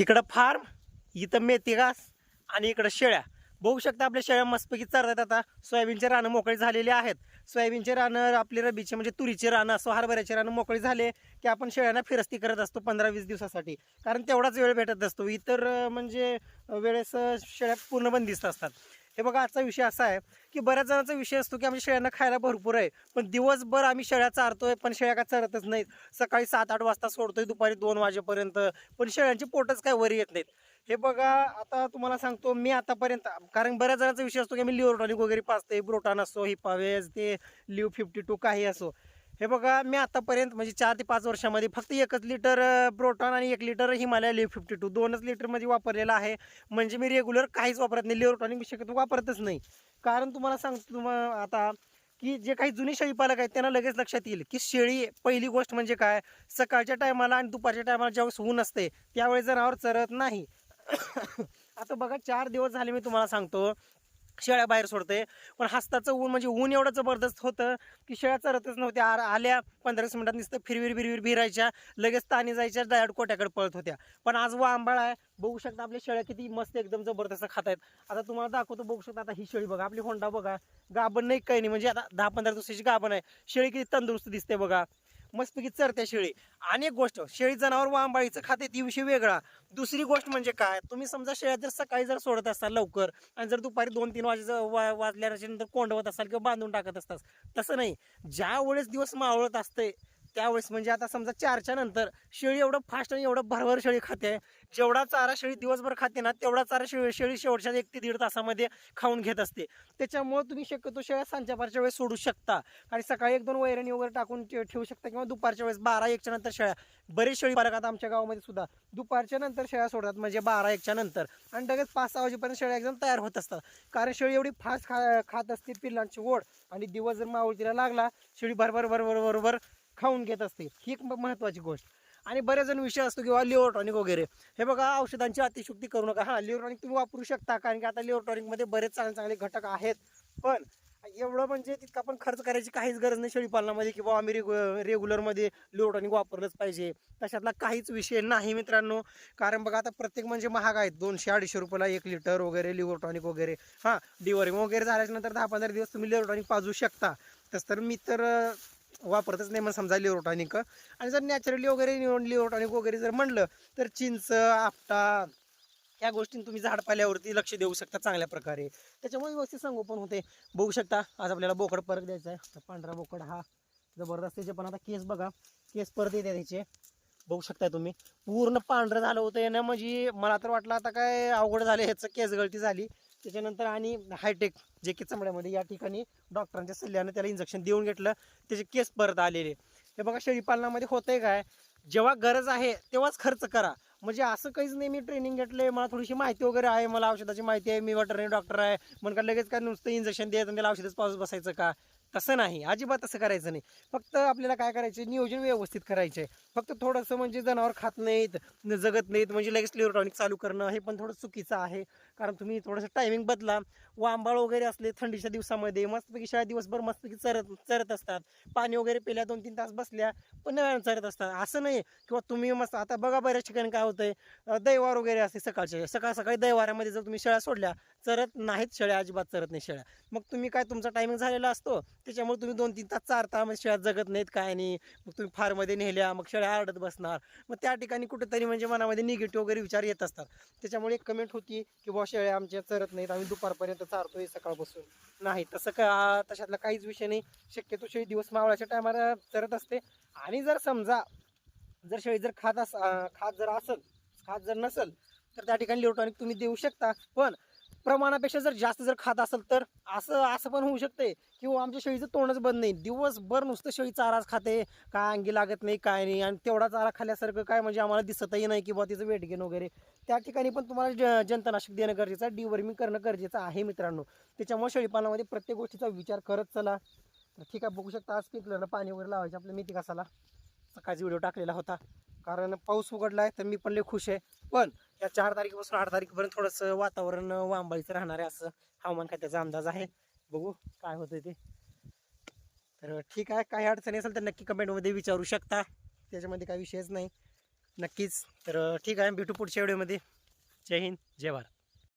तिकडं फार्म इथं मेथी घास आणि इकडं शेळ्या. बघू शकता आपल्या शेळ्या मस्तपैकी चरतात आता. सोयाबीनचे रानं मोकळी झालेली आहेत. सोयाबीनचे रानं आपली रबीचे म्हणजे तुरीचे रानं असो हरभऱ्याचे रानं मोकळी झाले की आपण शेळ्यांना फिरस्ती करत असतो पंधरा वीस दिवसासाठी. कारण तेवढाच वेळ भेटत असतो. इतर म्हणजे वेळेस शेळ्या पूर्ण बंदिस्त असतात. हे बघा आजचा विषय असा आहे की बऱ्याच जणांचा विषय असतो की आमच्या शेळ्यांना खायला भरपूर आहे. पण दिवसभर आम्ही शेळ्या चारतोय पण शेळ्या काय चरतच नाहीत. सकाळी सात आठ वाजता सोडतोय दुपारी दोन वाजेपर्यंत. पण शेळ्यांची पोटच काय वर येत नाहीत. हे बघा आता तुम्हाला सांगतो मी आतापर्यंत कारण बऱ्याच जणांचा विषय असतो की मी लिओरटॉनिक वगैरे पाचते ब्रोटान असो हिपावेज ते लिव फिफ्टी टू काही असो. हे बघा मी आतापर्यंत म्हणजे चार ते पाच वर्षामध्ये फक्त एकच लिटर प्रोटॉन आणि एक litre Himalaya Liv fifty two दोनच लिटरमध्ये वापरलेलं आहे. म्हणजे मी रेग्युलर काहीच वापरत नाही लिओरटॉनिक शक्यतो वापरतच नाही. कारण तुम्हाला सांगतो तुम्हाला आता की जे काही जुने शेळीपालक आहेत त्यांना लगेच लक्षात येईल की शेळी पहिली गोष्ट म्हणजे काय? सकाळच्या टायमाला आणि दुपारच्या टायमाला ज्यावेळेस ऊन असते त्यावेळेस जनावर चरत नाही. आता बघा चार दिवस झाले मी तुम्हाला सांगतो शेळ्या बाहेर सोडते पण हस्ताचं ऊन म्हणजे ऊन एवढं जबरदस्त होतं की शेळ्या चरतच नव्हत्या. आर आल्या पंधरा मिनटात मिनिटात नुसतं फिरवीर बिरवीर भिरायच्या लगेच ताणी जायच्या डायरेक्ट कोट्याकडे पळत होत्या. पण आज व आंबाळ आहे. बघू शकता आपल्या शेळ्या किती मस्त एकदम जबरदस्त खात आहेत आता तुम्हाला दाखवतो बघू शकता आता ही शेळी बघा. आपली होंडा बघा. गाभण नाही काही नाही. म्हणजे आता दहा पंधरा दिवसाची गाभण आहे. शेळी किती तंदुरुस्त दिसते बघा. मस्तपैकी चरते शेळी. आणि एक गोष्ट शेळी जनावर व आंबाळीचं खाते ती विषय वेगळा. दुसरी गोष्ट म्हणजे काय? तुम्ही समजा शेळ्या जर सकाळी जर सोडत असाल लवकर आणि जर दुपारी दोन तीन वाजे वा कोंडवत असाल किंवा बांधून टाकत असतात तसं नाही. ज्या वेळेस दिवस मावळत असते त्यावेळेस म्हणजे आता समजा चारच्या नंतर शेळी एवढं फास्ट आणि एवढं भरभर शेळी खाते. जेवढा चारा शेळी दिवसभर खाते ना तेवढा चारा शेळी शेळी शेवटच्या एक ते दीड तासामध्ये खाऊन घेत असते. त्याच्यामुळे तुम्ही शक्यतो शेळ्या सांच्यापारच्या वेळेस सोडू शकता. आणि सकाळी एक दोन वैरणी वगैरे टाकून ठेवू शकता किंवा दुपारच्या वेळेस बारा एकच्या नंतर शेळ्या. बरेच शेळी पालक आता आमच्या गावामध्ये सुद्धा दुपारच्या नंतर शेळ्या सोडतात म्हणजे बारा एकच्या नंतर. आणि लगेच पाच सहा वाजेपर्यंत शेळ्या एकदम तयार होत असतात. कारण शेळी एवढी फास्ट खा खात असते पिल्लांची ओढ. आणि दिवस जर मावळतीला लागला शेळी भरभर भरभर बरोबर खाऊन घेत असते ही एक महत्त्वाची गोष्ट. आणि बरेच जण विषय असतो किंवा लिओट्रॉनिक वगैरे. हे बघा औषधांची अतिशुक्ती करू नका. हां लिओट्रॉनिक तुम्ही वापरू शकता कारण की आता लिओट्रॉनिकमध्ये बरेच चांगले चांगले घटक आहेत. पण एवढं म्हणजे तितका पण खर्च करायची काहीच गरज नाही शेळीपालनामध्ये किंवा आम्ही रेगु रेग्युलरमध्ये लिओट्रॉनिक वापरलंच पाहिजे. तशातला काहीच विषय नाही मित्रांनो. कारण बघा आता प्रत्येक म्हणजे महाग आहेत. दोनशे अडीचशे रुपयाला एक लिटर वगैरे लिओट्रॉनिक वगैरे. हां डिवरिंग वगैरे झाल्याच्यानंतर दहा पंधरा दिवस तुम्ही लिओट्रॉनिक पाजू शकता. तसं तर मी तर वापरतच नाही मग समजा लिओट्रॉनिक आणि जर नॅचरली वगैरे लिओट्रॉनिक वगैरे जर म्हणलं तर चिंच आपटा या गोष्टी तुम्ही झाड पाल्यावरती लक्ष देऊ शकता चांगल्या प्रकारे. त्याच्यामुळे व्यवस्थित संगोपन होते. बघू शकता आज आपल्याला बोकड परत द्यायचा आहे. तर पांढरा बोकड हा जबरदस्त त्याचे पण आता केस बघा केस परत येते त्याचे. बघू शकताय तुम्ही. पूर्ण पांढरं झालं होतं ना म्हणजे मला तर वाटलं आता काय अवघड झालं ह्याचं केस गळती झाली. त्याच्यानंतर आणि हायटेक जे की चमड्यामध्ये या ठिकाणी डॉक्टरांच्या सल्ल्यानं त्याला इंजेक्शन देऊन घेतलं. त्याचे केस परत आलेले. हे बघा शेळीपालनामध्ये होतंय काय? जेव्हा गरज आहे तेव्हाच खर्च करा. म्हणजे असं काहीच नाही मी ट्रेनिंग घेतलंय मला थोडीशी माहिती वगैरे आहे मला औषधाची माहिती आहे मी वेटरनरी डॉक्टर आहे. म्हणून का लगेच काय नुसतं इंजेक्शन द्यायचं आणि त्याला औषधच पाऊस बसायचं का? तसं नाही अजिबात तसं करायचं नाही. फक्त आपल्याला काय करायचं नियोजन व्यवस्थित करायचे फक्त थोडंसं म्हणजे जनावर खात नाहीत जगत नाहीत म्हणजे लगेच इलेक्ट्रॉनिक चालू करणं हे पण थोडं चुकीचं आहे. कारण तुम्ही थोडंसं टायमिंग बदला. व आंबाळ वगैरे असले थंडीच्या दिवसामध्ये मस्तपैकी शाळा दिवसभर मस्तपैकी चरत चरत असतात. पाणी वगैरे पिल्या दोन तीन तास बसल्या पण नव्यानं चरत असतात. असं नाही किंवा तुम्ही मस्त आता बघा बऱ्याच ठिकाणी काय होतंय. दैवार वगैरे असते सकाळच्या सकाळ सकाळी दैवारामध्ये जर तुम्ही शेळ्या सोडल्या चरत नाहीत शेळ्या अजिबात चरत नाही शेळ्या. मग तुम्ही काय तुमचा टायमिंग झालेला असतो? त्याच्यामुळे तुम्ही दोन तीन तास चारता मग शेळ्या जगत नाहीत काय नाही. मग तुम्ही फारमध्ये नेल्या मग शेळ्या आरडत बसणार. मग त्या ठिकाणी कुठेतरी म्हणजे मनामध्ये निगेटिव्ह वगैरे विचार येत असतात. त्याच्यामुळे एक कमेंट होती की बुवा शेळ्या आमच्या चरत नाहीत आम्ही दुपारपर्यंत चारतोय सकाळपासून. नाही तसं का तशातला काहीच विषय नाही. शक्यतो शेळी दिवस मावळाच्या टायमाला चरत असते. आणि जर समजा जर शेळी जर खात अस खात जर असेल खात जर नसेल तर त्या ठिकाणी लिओटॉनिक तुम्ही देऊ शकता. पण प्रमाणापेक्षा जर जास्त जर खात असेल तर असं असं पण होऊ शकते. किंवा आमच्या शेळीचं तोंडच बंद नाही. दिवसभर नुसतं शेळी चाराच खाते. काय अंगी लागत नाही काय नाही. आणि तेवढा चारा खाल्ल्यासारखं काय म्हणजे आम्हाला दिसतही नाही की बुवा तिचं वेट गेन वगैरे. त्या ठिकाणी पण तुम्हाला ज- जंतनाशक देणं गरजेचं आहे. डिवर्मिंग करणं गरजेचं आहे मित्रांनो. त्याच्यामुळे शेळीपालनामध्ये प्रत्येक गोष्टीचा विचार करत चला. तर ठीक आहे बघू शकता आज पिकलं पाणी वगैरे लावायचं आपल्या मेथी कसाला सकाळचा व्हिडिओ टाकलेला होता. कारण पाऊस उघडला आहे तर मी पण लय खुश आहे. पण या चार तारखेपासून आठ तारखेपर्यंत थोडंसं वातावरण वांबाळीचं राहणार आहे असं हवामान खात्याचा अंदाज आहे. बघू काय होतं ते. तर ठीक आहे काही अडचणी असेल तर नक्की कमेंटमध्ये विचारू शकता. त्याच्यामध्ये काही विषयच नाही. नक्कीच. तर ठीक आहे भेटू पुढच्या व्हिडिओमध्ये जय हिंद जय भारत.